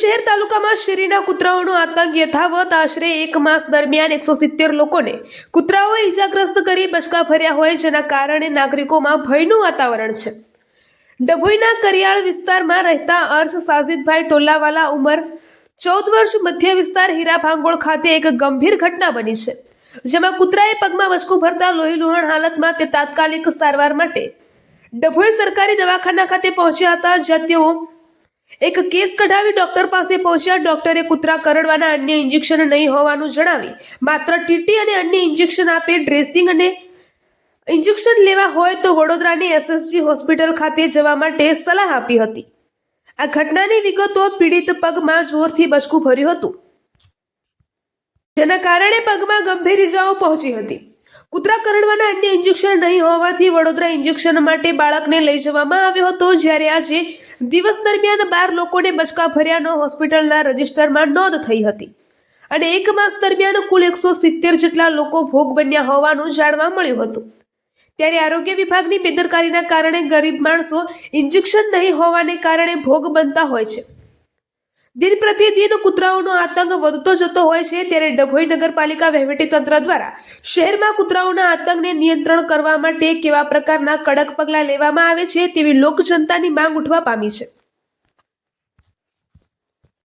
શહેર તાલુકામાં શેરીના કૂતરાઓનો આતંક યથાવત આશરે એક માસ દરમિયાન એકસો સિત્તેર લોકોને કૂતરાઓએ ઈજાગ્રસ્ત કરી બચકા ભર્યા હોય જેના કારણે નાગરિકોમાં ભયનું વાતાવરણ છે. ડભોઈના કરિયાળ વિસ્તારમાં રહેતા અર્શ સાજિદભાઈ ટોલાવાલા ઉંમર ચૌદ વર્ષ મધ્ય વિસ્તાર હીરા ભાંગોળ ખાતે એક ગંભીર ઘટના બની છે, જેમાં કૂતરાએ પગમાં બચકું ભરતા લોહી લુહાણ હાલતમાં તે તાત્કાલિક સારવાર માટે ડભોઈ સરકારી દવાખાના ખાતે પહોંચ્યા હતા જ્યાં તેઓ એક કેસ કઢાવી ડોક્ટર પાસે પહોંચ્યા. ડોક્ટરે કૂતરા કરડવાના અન્ય ઇન્જેક્શન નહીં હોવાનું જણાવી. માત્ર ટીટી અને અન્ય ઇન્જેક્શન આપે ડ્રેસિંગ અને ઇન્જેક્શન લેવા હોય તો વડોદરાની એસએસજી હોસ્પિટલ ખાતે જવા માટે સલાહ આપી હતી. આ ઘટનાની વિગતો પીડિત પગમાં જોરથી બચકું ભર્યું હતું. જેના કારણે પગમાં ગંભીર ઇજાઓ પહોંચી હતી. કૂતરા કરડવાના અન્ય ઇન્જેક્શન નહીં હોવાથી વડોદરા ઇન્જેક્શન માટે બાળકને લઈ જવામાં આવ્યો હતો. જ્યારે આજે દિવસ દરમિયાન બાર લોકોને બચકા ભર્યાનો હોસ્પિટલના રજિસ્ટરમાં નોંધ થઈ હતી. અને એક માસ દરમિયાન કુલ એકસો સિત્તેર જેટલા લોકો ભોગ બન્યા હોવાનું જાણવા મળ્યું હતું. ત્યારે આરોગ્ય વિભાગની બેદરકારીના કારણે ગરીબ માણસો ઇન્જેક્શન નહીં હોવાને કારણે ભોગ બનતા હોય છે. દિન પ્રતિદિન કૂતરાઓનો આતંક વધતો જતો હોય છે, ત્યારે ડભોઈ નગરપાલિકા વહીવટીતંત્ર દ્વારા શહેરમાં કૂતરાઓના આતંકને નિયંત્રણ કરવા માટે કેવા પ્રકારના કડક પગલાં લેવામાં આવે છે તેવી લોકજનતાની માંગ ઉઠવા પામી છે.